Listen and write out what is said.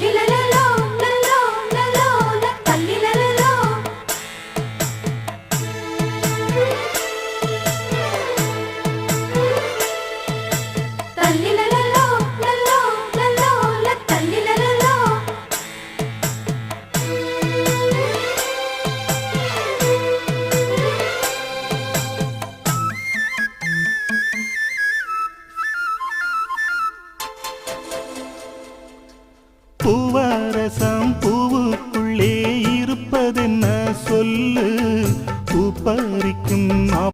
la la la பூவாரசம் பூவுக்குள்ளே இருப்பதென்ன சொல்லு? பூப்பறிக்கும்